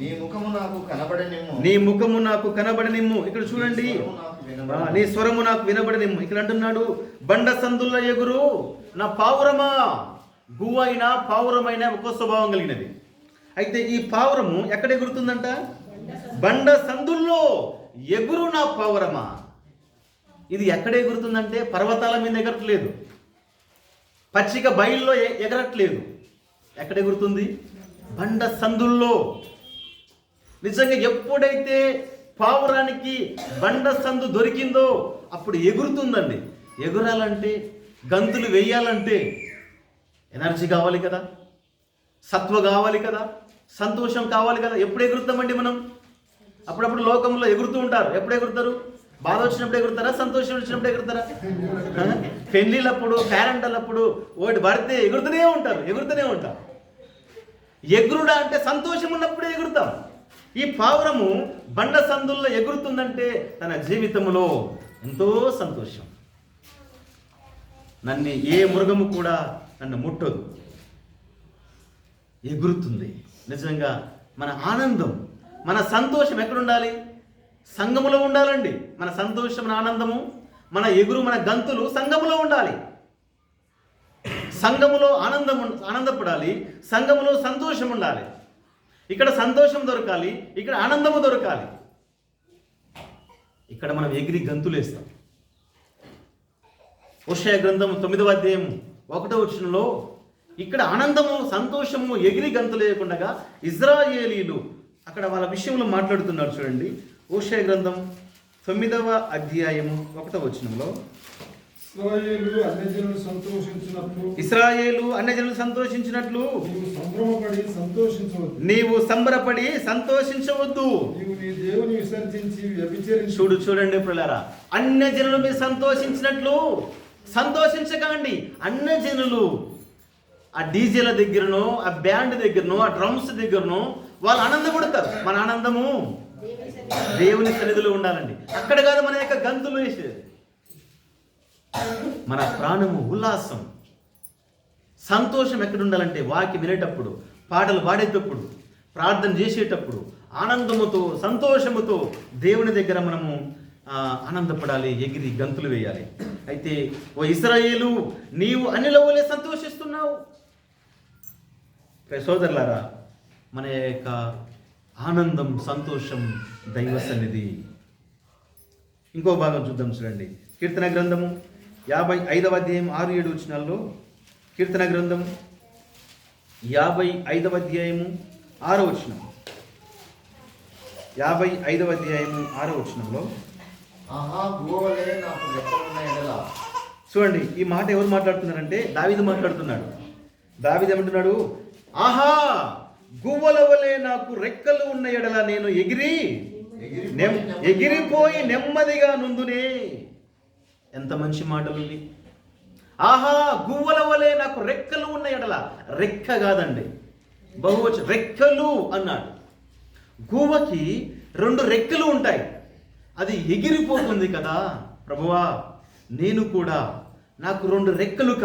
నీ ముఖము నాకు కనబడనిమ్ము. నీ ముఖము నాకు కనబడనిమ్ము. ఇక్కడ చూడండి. నీ స్వరము నాకు వినబడనిమ్ము. ఇక్కడ అంటున్నాడు బండ సందుల ఎగురు నా పావురమా? గువ్వైన పావురమైన ఒక్కో స్వభావం కలిగినది. అయితే ఈ పావురము ఎక్కడ ఎగురుతుందంట? బండ సందుల్లో ఎగురు నా పావురమా? ఇది ఎక్కడ ఎగురుతుందంటే పర్వతాల మీద ఎగరట్లేదు. పచ్చిక బయల్లో ఎగరట్లేదు. ఎక్కడ ఎగురుతుంది? బండ సందుల్లో. నిజంగా ఎప్పుడైతే పావురానికి బండ సందు దొరికిందో అప్పుడు ఎగురుతుందండి. ఎగురాలంటే గంతులు వేయాలంటే ఎనర్జీ కావాలి కదా? సత్వ కావాలి కదా? సంతోషం కావాలి కదా? ఎప్పుడు ఎగురుతామండి మనం? అప్పుడప్పుడు లోకంలో ఎగురుతూ ఉంటారు. ఎప్పుడు ఎగురుతారు? బాధ వచ్చినప్పుడు ఎగురుతారా? సంతోషం వచ్చినప్పుడు ఎగురుతారా? పెళ్ళిళ్ళప్పుడు పేరెంటలప్పుడు ఒకటి పడితే ఎగురుతూనే ఉంటారు. ఎగురుతూనే ఉంటారు. ఎగురుడా అంటే సంతోషం ఉన్నప్పుడే ఎగురుతాం. ఈ పావురము బండ సందుల్లో ఎగురుతుందంటే తన జీవితంలో ఎంతో సంతోషం. నన్ను ఏ మృగము కూడా నన్ను ముట్టదు. ఎగురుతుంది. నిజంగా మన ఆనందం మన సంతోషం ఎక్కడుండాలి? సంగములో సంఘములో ఉండాలండి. మన సంతోషం మన ఆనందము మన ఎగురు మన గంతులు సంఘములో ఉండాలి. సంఘములో ఆనందం ఆనందపడాలి. సంఘములో సంతోషం ఉండాలి. ఇక్కడ సంతోషం దొరకాలి ఇక్కడ ఆనందము దొరకాలి. ఇక్కడ మనం ఎగిరి గంతులేస్తాం ఉషయ గ్రంథము తొమ్మిదవ అధ్యాయం ఒకటో వచనంలో ఇక్కడ ఆనందము సంతోషము ఎగిరి గంతులేయకుండా ఇజ్రాయేలీలు అక్కడ వాళ్ళ విషయంలో మాట్లాడుతున్నారు చూడండి. ఓషయ గ్రంథం తొమ్మిదవ అధ్యాయము ఒకటో వచనంలో అన్యజనులు సంతోషించినట్లు ఇస్రాయేలు అన్యజనులు సంతోషించినట్లు నీవు సంభ్రమపడి సంతోషించవద్దు. నీవు సంబరపడి సంతోషించవద్దు. నీవు నీ దేవుని విసర్జించి వ్యభిచరించి. చూడు చూడండి పిల్లరా అన్య జనులు మీరు సంతోషించినట్లు సంతోషించకండి. అన్య జనులు ఆ డీజేల దగ్గరనో ఆ బ్యాండ్ దగ్గరనో ఆ డ్రమ్స్ దగ్గరనో వాళ్ళు ఆనందపడతారు మన ఆనందము దేవుని సన్నిధిలో ఉండాలండి. అక్కడ కాదు మన యొక్క గంతులు వేసేది. మన ప్రాణము ఉల్లాసం. సంతోషం ఎక్కడ ఉండాలంటే వాకి వినేటప్పుడు పాటలు పాడేటప్పుడు ప్రార్థన చేసేటప్పుడు ఆనందముతో సంతోషముతో దేవుని దగ్గర మనము ఆనందపడాలి ఎగిరి గంతులు వేయాలి. అయితే ఓ ఇస్రాయేలు నీవు అన్నిల వలె సంతోషిస్తున్నావు. సోదరులారా మన యొక్క ఆనందం సంతోషం దైవ సన్నిధి. ఇంకో భాగం చూద్దాం చూడండి. కీర్తన గ్రంథము యాభై ఐదవ అధ్యాయం ఆరు ఏడు వచనాల్లో కీర్తన గ్రంథం యాభై ఐదవ అధ్యాయము ఆరో వచనం. యాభై ఐదవ అధ్యాయము ఆరో వచనంలో ఆహా గోవలే నాకు రెక్కలున్న ఎడల చూడండి ఈ మాట ఎవరు మాట్లాడుతున్నారంటే దావిదు మాట్లాడుతున్నాడు. దావిదు ఏమంటున్నాడు? ఆహా గువ్వల వలె నాకు రెక్కలు ఉన్న ఎడల నేను ఎగిరి ఎగిరిపోయి నెమ్మదిగా నుందునే. ఎంత మంచి మాటలు ఆహా గువ్వల వలె నాకు రెక్కలు ఉన్న ఎడల రెక్క కాదండి. బహువచ రెక్కలు అన్నాడు. గువ్వకి రెండు రెక్కలు ఉంటాయి. అది ఎగిరిపోతుంది కదా. ప్రభువా నేను కూడా నాకు రెండు రెక్కలు కా